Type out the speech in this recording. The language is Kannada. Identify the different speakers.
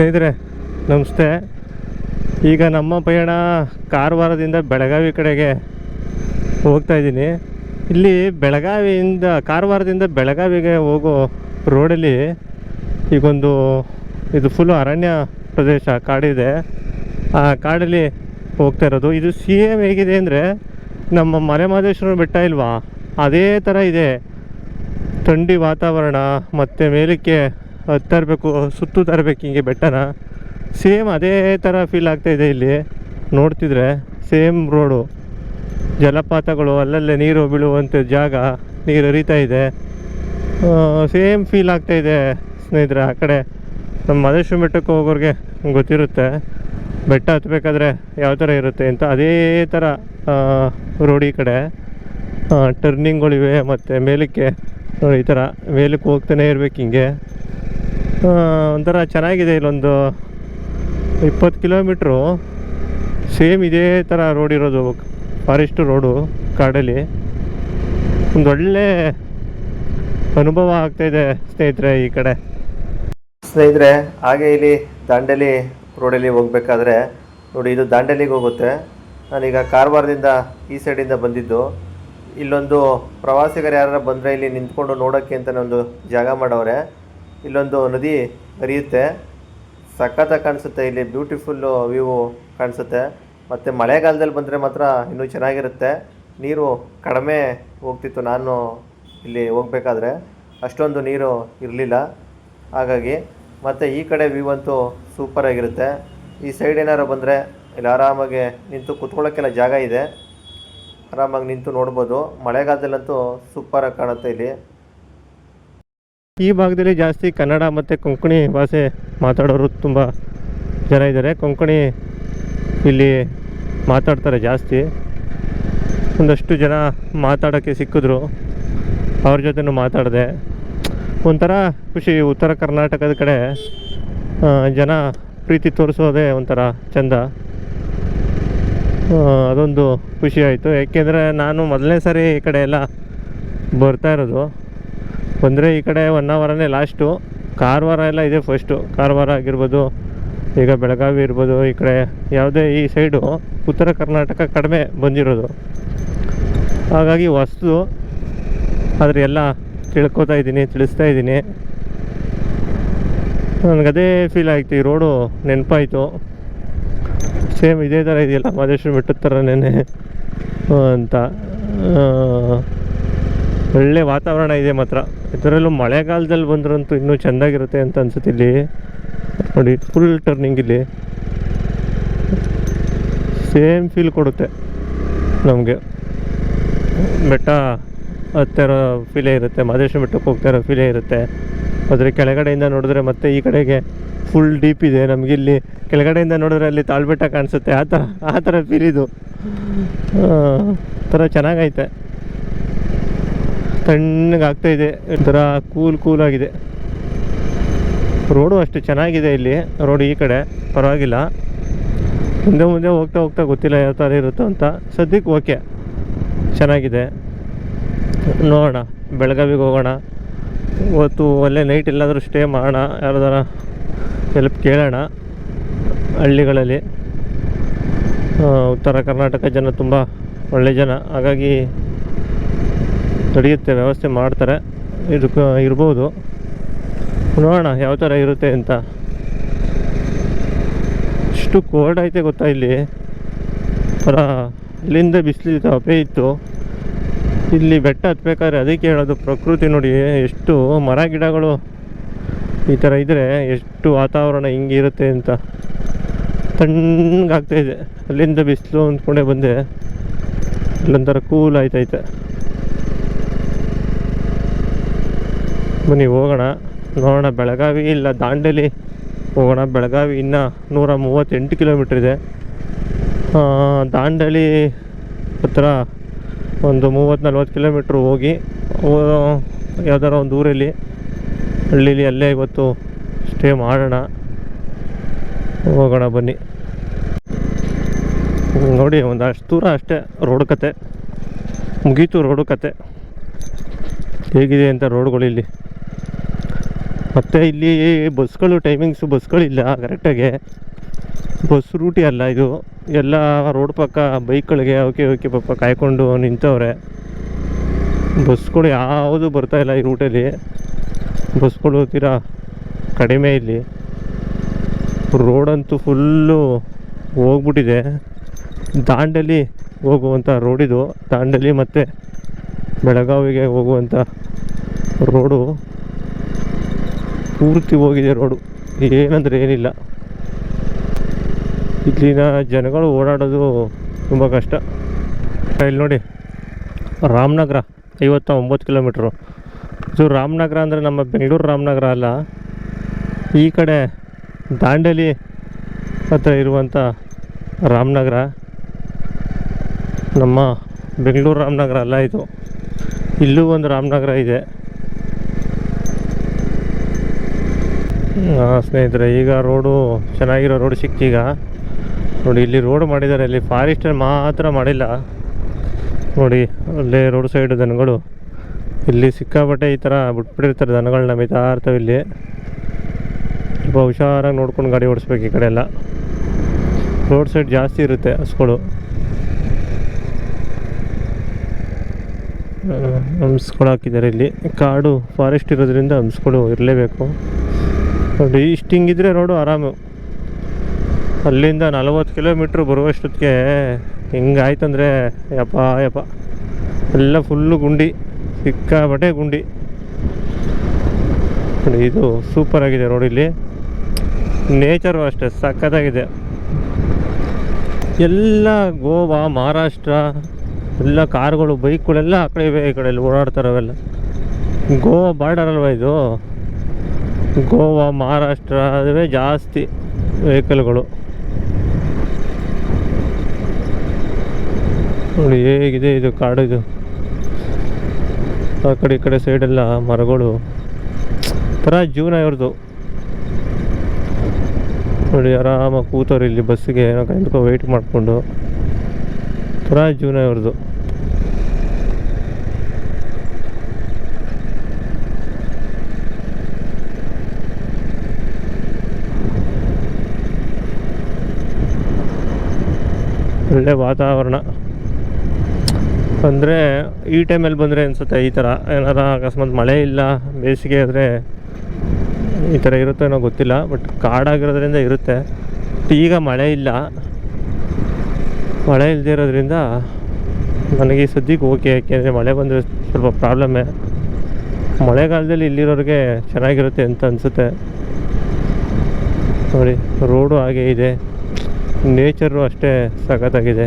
Speaker 1: ಸ್ನೇಹಿತರೆ, ನಮಸ್ತೆ. ಈಗ ನಮ್ಮ ಪಯಣ ಕಾರವಾರದಿಂದ ಬೆಳಗಾವಿ ಕಡೆಗೆ ಹೋಗ್ತಾ ಇದ್ದೀನಿ. ಇಲ್ಲಿ ಬೆಳಗಾವಿಯಿಂದ, ಕಾರವಾರದಿಂದ ಬೆಳಗಾವಿಗೆ ಹೋಗೋ ರೋಡಲ್ಲಿ ಈಗೊಂದು, ಇದು ಫುಲ್ಲು ಅರಣ್ಯ ಪ್ರದೇಶ ಕಾಡಿದೆ ಆ ಕಾಡಲ್ಲಿ ಹೋಗ್ತಾ ಇರೋದು. ಇದು ಸಿ ಎಂ ಹೇಗಿದೆ ಅಂದರೆ ನಮ್ಮ ಮಲೆಮಹದೇಶ್ವರ ಬೆಟ್ಟ ಇಲ್ವಾ? ಅದೇ ಥರ ಇದೆ. ಥಂಡಿ ವಾತಾವರಣ, ಮತ್ತು ಮೇಲಕ್ಕೆ ಹತ್ತಾ ಇರಬೇಕು ಸುತ್ತು ತರಬೇಕು ಹಿಂಗೆ ಬೆಟ್ಟನ. ಸೇಮ್ ಅದೇ ಥರ ಫೀಲ್ ಆಗ್ತಾ ಇದೆ ಇಲ್ಲಿ. ನೋಡ್ತಿದ್ರೆ ಸೇಮ್ ರೋಡು ಜಲಪಾತಗಳು, ಅಲ್ಲಲ್ಲೇ ನೀರು ಬೀಳುವಂಥ ಜಾಗ, ನೀರು ಹರಿತಾ ಇದೆ. ಸೇಮ್ ಫೀಲ್ ಆಗ್ತಾ ಇದೆ ಸ್ನೇಹಿತರೆ ಆ ಕಡೆ. ನಮ್ಮ ಮಹದೇಶ್ವರ ಬೆಟ್ಟಕ್ಕೆ ಹೋಗೋರಿಗೆ ಗೊತ್ತಿರುತ್ತೆ. ಬೆಟ್ಟ ಹತ್ತಬೇಕಾದ್ರೆ ಯಾವ ಥರ ಇರುತ್ತೆ ಅಂತ. ಅದೇ ಥರ ರೋಡ್ ಈ ಕಡೆ. ಟರ್ನಿಂಗ್ಗಳಿವೆ ಮತ್ತು ಮೇಲಕ್ಕೆ. ಈ ಥರ ಮೇಲಕ್ಕೆ ಹೋಗ್ತಾನೆ ಇರಬೇಕು ಹಿಂಗೆ. ಒಂಥರ ಚೆನ್ನಾಗಿದೆ ಇಲ್ಲೊಂದು ಇಪ್ಪತ್ತು ಕಿಲೋಮೀಟ್ರು. ಸೇಮ್ ಇದೇ ಥರ ರೋಡ್ ಇರೋದು ಫಾರೆಸ್ಟ್ ರೋಡು ಕಾಡಲ್ಲಿ. ಒಂದು ಒಳ್ಳೆ ಅನುಭವ ಆಗ್ತಾಯಿದೆ ಸ್ನೇಹಿತರೆ ಈ ಕಡೆ. ಸ್ನೇಹಿತರೆ, ಹಾಗೆ ಇಲ್ಲಿ ದಾಂಡೇಲಿ ರೋಡಲ್ಲಿ ಹೋಗಬೇಕಾದ್ರೆ ನೋಡಿ ಇದು ದಾಂಡೇಲಿಗೆ ಹೋಗುತ್ತೆ. ನಾನೀಗ ಕಾರವಾರದಿಂದ ಈ ಸೈಡಿಂದ ಬಂದಿದ್ದು. ಇಲ್ಲೊಂದು ಪ್ರವಾಸಿಗರು ಯಾರು ಬಂದರೆ ಇಲ್ಲಿ ನಿಂತ್ಕೊಂಡು ನೋಡೋಕ್ಕೆ ಅಂತಲೇ ಒಂದು ಜಾಗ ಮಾಡವ್ರೆ ಇಲ್ಲೊಂದು ನದಿ ಹರಿಯುತ್ತೆ. ಸಖತ್ತಾಗಿ ಕಾಣಿಸುತ್ತೆ. ಇಲ್ಲಿ ಬ್ಯೂಟಿಫುಲ್ಲು ವ್ಯೂ ಕಾಣಿಸುತ್ತೆ. ಮತ್ತು ಮಳೆಗಾಲದಲ್ಲಿ ಬಂದರೆ ಮಾತ್ರ ಇನ್ನೂ ಚೆನ್ನಾಗಿರುತ್ತೆ. ನೀರು ಕಡಿಮೆ ಹೋಗ್ತಿತ್ತು. ನಾನು ಇಲ್ಲಿ ಹೋಗಬೇಕಾದ್ರೆ ಅಷ್ಟೊಂದು ನೀರು ಇರಲಿಲ್ಲ. ಹಾಗಾಗಿ ಮತ್ತು ಈ ಕಡೆ ವ್ಯೂ ಅಂತೂ ಸೂಪರಾಗಿರುತ್ತೆ ಈ ಸೈಡ್ ಏನಾರು ಬಂದರೆ ಇಲ್ಲಿ ಆರಾಮಾಗಿ ನಿಂತು ಕುತ್ಕೊಳ್ಳೋಕ್ಕೆಲ್ಲ ಜಾಗ ಇದೆ. ಆರಾಮಾಗಿ ನಿಂತು ನೋಡ್ಬೋದು. ಮಳೆಗಾಲದಲ್ಲಂತೂ ಸೂಪರಾಗಿ ಕಾಣುತ್ತೆ ಇಲ್ಲಿ. ಈ ಭಾಗದಲ್ಲಿ ಜಾಸ್ತಿ ಕನ್ನಡ ಮತ್ತು ಕೊಂಕಣಿ ಭಾಷೆ ಮಾತಾಡೋರು ತುಂಬ ಜನ ಇದ್ದಾರೆ. ಕೊಂಕಣಿ ಇಲ್ಲಿ ಮಾತಾಡ್ತಾರೆ ಜಾಸ್ತಿ. ಒಂದಷ್ಟು ಜನ ಮಾತಾಡೋಕ್ಕೆ ಸಿಕ್ಕಿದ್ರು. ಅವ್ರ ಜೊತೆನೂ ಮಾತಾಡಿದೆ. ಒಂಥರ ಖುಷಿ, ಉತ್ತರ ಕರ್ನಾಟಕದ ಕಡೆ ಜನ ಪ್ರೀತಿ ತೋರಿಸೋದೇ ಒಂಥರ ಚಂದ. ಅದೊಂದು ಖುಷಿ ಆಯಿತು. ಏಕೆಂದರೆ ನಾನು ಮೊದಲನೇ ಸಾರಿ ಈ ಕಡೆ ಎಲ್ಲ ಬರ್ತಾ ಇರೋದು. ಬಂದರೆ ಈ ಕಡೆ ಒನ್ ಅವರನೇ ಲಾಸ್ಟು ಕಾರವಾರ ಎಲ್ಲ ಇದೆ ಫಸ್ಟು ಕಾರವಾರ ಆಗಿರ್ಬೋದು, ಈಗ ಬೆಳಗಾವಿ ಇರ್ಬೋದು, ಈ ಕಡೆ ಯಾವುದೇ ಈ ಸೈಡು ಉತ್ತರ ಕರ್ನಾಟಕ ಕಡಿಮೆ ಬಂದಿರೋದು. ಹಾಗಾಗಿ ವಸ್ತು ಆದರೆ ಎಲ್ಲ ತಿಳ್ಕೊತಾ ಇದ್ದೀನಿ, ತಿಳಿಸ್ತಾ ಇದ್ದೀನಿ. ನನಗದೇ ಫೀಲ್ ಆಯಿತು, ಈ ರೋಡು ನೆನಪಾಯಿತು. ಸೇಮ್ ಇದೇ ಥರ ಇದೆಯಲ್ಲ, ಮಹದೇಶ್ವರ ಬೆಟ್ಟದ ನೆನೆ ಅಂತ. ಒಳ್ಳೆ ವಾತಾವರಣ ಇದೆ ಮಾತ್ರ. ಇದರಲ್ಲೂ ಮಳೆಗಾಲದಲ್ಲಿ ಬಂದ್ರಂತೂ ಇನ್ನೂ ಚೆನ್ನಾಗಿರುತ್ತೆ ಅಂತ ಅನ್ಸುತ್ತೆ ಇಲ್ಲಿ. ನೋಡಿ ಫುಲ್ ಟರ್ನಿಂಗ್ ಇಲ್ಲಿ. ಸೇಮ್ ಫೀಲ್ ಕೊಡುತ್ತೆ ನಮಗೆ. ಬೆಟ್ಟ ಹತ್ತಿರೋ ಫೀಲೇ ಇರುತ್ತೆ ಮಹದೇಶ್ವರ ಬೆಟ್ಟಕ್ಕೆ ಹೋಗ್ತಾ ಇರೋ ಫೀಲೇ ಇರುತ್ತೆ. ಆದರೆ ಕೆಳಗಡೆಯಿಂದ ನೋಡಿದ್ರೆ ಮತ್ತೆ ಈ ಕಡೆಗೆ ಫುಲ್ ಡೀಪ್ ಇದೆ. ನಮಗೆ ಇಲ್ಲಿ ಕೆಳಗಡೆಯಿಂದ ನೋಡಿದ್ರೆ ಅಲ್ಲಿ ತಾಳ್ಬೆಟ್ಟ ಕಾಣಿಸುತ್ತೆ. ಆ ಥರ ಆ ಥರ ಫೀಲ್ ಇದು. ಥರ ಚೆನ್ನಾಗೈತೆ. ತಣ್ಣಗೆ ಆಗ್ತಾ ಇದೆ ಒಂಥರ ಕೂಲ್ ಕೂಲ್ ಆಗಿದೆ. ರೋಡು ಅಷ್ಟು ಚೆನ್ನಾಗಿದೆ ಇಲ್ಲಿ, ರೋಡ್ ಈ ಕಡೆ. ಪರವಾಗಿಲ್ಲ. ಮುಂದೆ ಮುಂದೆ ಹೋಗ್ತಾ ಹೋಗ್ತಾ ಗೊತ್ತಿಲ್ಲ ಯಾವ ಥರ ಇರುತ್ತೋ ಅಂತ. ಸದ್ಯಕ್ಕೆ ಓಕೆ. ಚೆನ್ನಾಗಿದೆ. ನೋಡೋಣ. ಬೆಳಗಾವಿಗೆ ಹೋಗೋಣ. ಇವತ್ತು ಒಳ್ಳೆ ನೈಟ್ ಎಲ್ಲಾದರೂ ಸ್ಟೇ ಮಾಡೋಣ. ಯಾರ್ದಾರ ಹೆಲ್ಪ್ ಕೇಳೋಣ ಹಳ್ಳಿಗಳಲ್ಲಿ. ಉತ್ತರ ಕರ್ನಾಟಕ ಜನ ತುಂಬ ಒಳ್ಳೆ ಜನ. ಹಾಗಾಗಿ ನಡೆಯುತ್ತೆ ವ್ಯವಸ್ಥೆ ಮಾಡ್ತಾರೆ ಇದಕ್ಕೆ ಇರ್ಬೋದು. ನೋಡೋಣ ಯಾವ ಥರ ಇರುತ್ತೆ ಅಂತ. ಇಷ್ಟು ಕೋಲ್ಡ್ ಐತೆ ಗೊತ್ತಾ ಇಲ್ಲಿ? ಥರ ಇಲ್ಲಿಂದ ಬಿಸಿಲು ಅಪೇ ಇತ್ತು. ಇಲ್ಲಿ ಬೆಟ್ಟ ಹತ್ಬೇಕಾದ್ರೆ ಅದಕ್ಕೆ ಹೇಳೋದು, ಪ್ರಕೃತಿ ನೋಡಿ, ಎಷ್ಟು ಮರ ಗಿಡಗಳು ಈ ಥರ ಇದ್ದರೆ ಎಷ್ಟು ವಾತಾವರಣ ಹಿಂಗಿರುತ್ತೆ ಅಂತ. ತಣ್ಣಗಾಗ್ತಾ ಇದೆ. ಅಲ್ಲಿಂದ ಬಿಸಿಲು ಅಂದ್ಕೊಂಡೆ ಬಂದೆ. ಇಲ್ಲೊಂಥರ ಕೂಲ್ ಆಯ್ತೈತೆ. ಬನ್ನಿ, ಹೋಗೋಣ. ನೋಡೋಣ, ಬೆಳಗಾವಿ ಇಲ್ಲ ದಾಂಡೇಲಿ. ಹೋಗೋಣ, ಬೆಳಗಾವಿ ಇನ್ನೂ ನೂರ ಮೂವತ್ತೆಂಟು ಕಿಲೋಮೀಟ್ರ್ ಇದೆ. ದಾಂಡೇಲಿ ಹತ್ರ ಒಂದು ಮೂವತ್ತು ನಲ್ವತ್ತು ಕಿಲೋಮೀಟ್ರ್ ಹೋಗಿ ಯಾವ್ದಾರ ಒಂದು ಊರಲ್ಲಿ, ಹಳ್ಳೀಲಿ ಅಲ್ಲೇ ಇವತ್ತು ಸ್ಟೇ ಮಾಡೋಣ. ಹೋಗೋಣ ಬನ್ನಿ. ನೋಡಿ ಒಂದು ಅಷ್ಟು ದೂರ ಅಷ್ಟೇ, ರೋಡ್ ಕತೆ. ಮುಗೀತು ರೋಡು ಕತೆ. ಹೇಗಿದೆ ಅಂತ ರೋಡ್ಗಳು ಇಲ್ಲಿ. ಮತ್ತು ಇಲ್ಲಿ ಬಸ್ಗಳು ಟೈಮಿಂಗ್ಸು ಬಸ್ಗಳಿಲ್ಲ ಕರೆಕ್ಟಾಗಿ ಬಸ್ ರೂಟಿ ಅಲ್ಲ ಇದು. ಎಲ್ಲ ರೋಡ್ ಪಕ್ಕ ಬೈಕ್ಗಳಿಗೆ ಓಕೆ ಓಕೆ ಪಾಪ ಕಾಯ್ಕೊಂಡು ನಿಂತವ್ರೆ. ಬಸ್ಗಳು ಯಾವುದು ಇಲ್ಲ ಈ ರೂಟಲ್ಲಿ ಬಸ್ಗಳು ತೀರಾ ಕಡಿಮೆ ಇಲ್ಲಿ. ರೋಡಂತೂ ಫುಲ್ಲು ಹೋಗ್ಬಿಟ್ಟಿದೆ. ದಾಂಡಲಿ ಹೋಗುವಂಥ ರೋಡಿದು ದಾಂಡಲಿ ಮತ್ತು ಬೆಳಗಾವಿಗೆ ಹೋಗುವಂಥ ರೋಡು ಪೂರ್ತಿ ಹೋಗಿದೆ ರೋಡು ಏನಂದ್ರೆ ಏನಿಲ್ಲ. ಇಲ್ಲಿನ ಜನಗಳು ಓಡಾಡೋದು ತುಂಬ ಕಷ್ಟ. ಇಲ್ಲಿ ನೋಡಿ, ರಾಮನಗರ ಐವತ್ತ ಒಂಬತ್ತು ಕಿಲೋಮೀಟ್ರು ಇದು ರಾಮನಗರ ಅಂದರೆ ನಮ್ಮ ಬೆಂಗಳೂರು ರಾಮನಗರ ಅಲ್ಲ, ಈ ಕಡೆ ದಾಂಡೇಲಿ ಹತ್ರ ಇರುವಂಥ ರಾಮನಗರ. ನಮ್ಮ ಬೆಂಗಳೂರು ರಾಮನಗರ ಅಲ್ಲ ಇದು. ಇಲ್ಲೂ ಒಂದು ರಾಮನಗರ ಇದೆ. ಸ್ನೇಹಿತರೆ, ಈಗ ರೋಡು ಚೆನ್ನಾಗಿರೋ ರೋಡ್ ಸಿಕ್ತೀಗ. ನೋಡಿ, ಇಲ್ಲಿ ರೋಡ್ ಮಾಡಿದ್ದಾರೆ. ಇಲ್ಲಿ ಫಾರೆಸ್ಟ್ ಮಾತ್ರ ಮಾಡಿಲ್ಲ. ನೋಡಿ, ಅಲ್ಲೇ ರೋಡ್ ಸೈಡ್ ದನಗಳು. ಇಲ್ಲಿ ಸಿಕ್ಕಾಪಟ್ಟೆ ಈ ಥರ ಬಿಟ್ಬಿಟ್ಟಿರ್ತಾರೆ ದನಗಳನ್ನ ಮಿತಾ ಇರ್ತವೆ ಇಲ್ಲಿ. ಸ್ವಲ್ಪ ಹುಷಾರಾಗಿ ನೋಡ್ಕೊಂಡು ಗಾಡಿ ಓಡಿಸ್ಬೇಕು ಈ ಕಡೆ ಎಲ್ಲ. ರೋಡ್ ಸೈಡ್ ಜಾಸ್ತಿ ಇರುತ್ತೆ ಹಸುಗಳು. ಹಂಸ್ಗಳು ಹಾಕಿದ್ದಾರೆ ಇಲ್ಲಿ. ಕಾಡು ಫಾರೆಸ್ಟ್ ಇರೋದ್ರಿಂದ ಹಂಸ್ಗಳು ಇರಲೇಬೇಕು. ನೋಡಿ ಇಷ್ಟು ಹಿಂಗಿದ್ರೆ ರೋಡು ಆರಾಮು. ಅಲ್ಲಿಂದ ನಲವತ್ತು ಕಿಲೋಮೀಟ್ರ್ ಬರುವಷ್ಟೊತ್ತಿಗೆ ಹಿಂಗಾಯ್ತಂದರೆ, ಯಪ್ಪ ಯಪ್ಪ. ಎಲ್ಲ ಫುಲ್ಲು ಗುಂಡಿ ಸಿಕ್ಕಾಬಟ್ಟೆ ಗುಂಡಿ. ನೋಡಿ, ಇದು ಸೂಪರ್ ಆಗಿದೆ ರೋಡ್ ಇಲ್ಲಿ. ನೇಚರು ಅಷ್ಟೇ, ಸಖತ್ತಾಗಿದೆ. ಎಲ್ಲ ಗೋವಾ, ಮಹಾರಾಷ್ಟ್ರ ಎಲ್ಲ ಕಾರ್ಗಳು, ಬೈಕ್ಗಳೆಲ್ಲ ಆ ಕಡೆ ಇವೆ ಈ ಕಡೆ ಇಲ್ಲಿ ಓಡಾಡ್ತಾರೆ ಅವೆಲ್ಲ ಗೋವಾ ಬಾರ್ಡರ್ ಅಲ್ವಾ ಇದು? ಗೋವಾ, ಮಹಾರಾಷ್ಟ್ರ ಅದುವೇ ಜಾಸ್ತಿ ವೆಹಿಕಲ್ಗಳು ನೋಡಿ ಹೇಗಿದೆ ಇದು ಕಾಡು ಇದು. ಆ ಕಡೆ, ಈ ಕಡೆ ಸೈಡೆಲ್ಲ ಮರಗಳು. ಥರ ಜೀವನ ಇವ್ರದ್ದು ನೋಡಿ ಆರಾಮಾಗಿ ಕೂತವ್ರು ಇಲ್ಲಿ ಬಸ್ಸಿಗೆ ಏನೋ ವೆಯ್ಟ್ ಮಾಡಿಕೊಂಡು. ಪುರಾ ಜೀವನ ಇವ್ರದ್ದು ಒಳ್ಳೆ ವಾತಾವರಣ. ಅಂದರೆ ಈ ಟೈಮಲ್ಲಿ ಬಂದರೆ ಅನಿಸುತ್ತೆ, ಈ ಥರ ಏನಾರ ಅಕಸ್ಮಾತ್ ಮಳೆ ಇಲ್ಲ, ಬೇಸಿಗೆ ಆದರೆ ಈ ಥರ ಇರುತ್ತೋ ಏನೋ ಗೊತ್ತಿಲ್ಲ ಬಟ್ ಕಾಡಾಗಿರೋದ್ರಿಂದ ಇರುತ್ತೆ. ಈಗ ಮಳೆ ಇಲ್ಲ. ಮಳೆ ಇಲ್ಲದೆ ಇರೋದ್ರಿಂದ ನನಗೆ ಈ ಸದ್ಯಕ್ಕೆ ಓಕೆ ಯಾಕೆಂದರೆ ಮಳೆ ಬಂದರೆ ಸ್ವಲ್ಪ ಪ್ರಾಬ್ಲಮ್ಮೇ ಮಳೆಗಾಲದಲ್ಲಿ ಇಲ್ಲಿರೋರಿಗೆ ಚೆನ್ನಾಗಿರುತ್ತೆ ಅಂತ ಅನಿಸುತ್ತೆ. ನೋಡಿ ರೋಡು ಹಾಗೆ ಇದೆ. ನೇಚರು ಅಷ್ಟೇ ಸಖತ್ತಾಗಿದೆ.